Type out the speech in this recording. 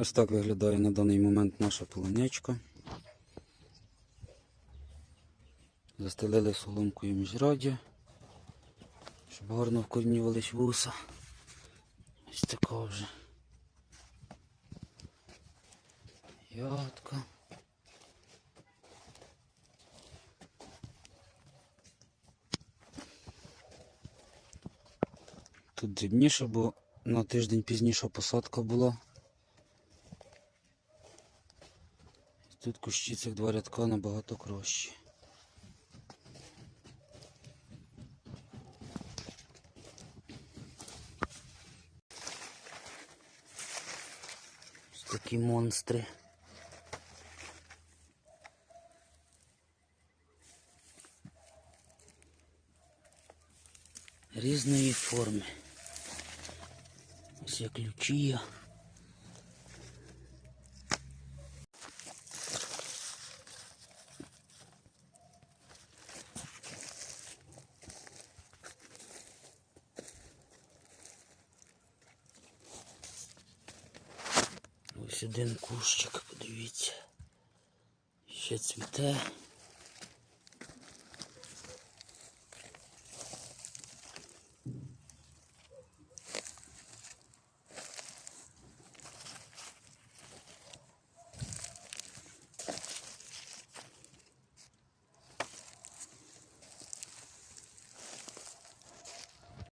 Ось так виглядає на даний момент наша полуничка. Застелили соломкою міжраді, щоб гарно вкорінювались вуса. Ось така вже. Ядка. Тут дрібніше, бо на тиждень пізніша посадка була. Тут кущі цих два рядка набагато кращі. Ось такі монстри. Різної форми. Ось як лючія. Один кущик, подивіться. Ще цвіте.